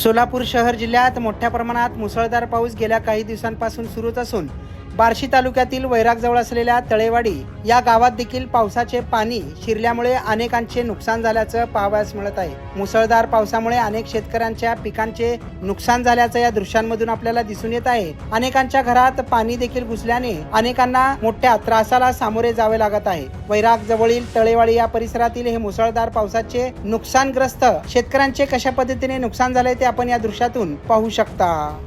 सोलापूर शहर जिल्ह्यात मोठ्या प्रमाणात मुसळधार पाऊस गेल्या काही दिवसांपासून सुरूच असून बार्शी तालुक्यातील वैरागजवळ असलेल्या तळेवाडी या गावात देखील पावसाचे पाणी शिरल्यामुळे अनेकांचे नुकसान झाल्याचं पाहावयास मिळत आहे. मुसळधार पावसामुळे अनेक शेतकऱ्यांच्या पिकांचे नुकसान झाल्याचं या दृश्यांमधून आपल्याला दिसून येत आहे. अनेकांच्या घरात पाणी देखील घुसल्याने अनेकांना मोठ्या त्रासाला सामोरे जावे लागत आहे. वैराग जवळील तळेवाडी या परिसरातील हे मुसळधार पावसाचे नुकसानग्रस्त शेतकऱ्यांचे कशा पद्धतीने नुकसान झाले ते आपण या दृश्यातून पाहू शकता.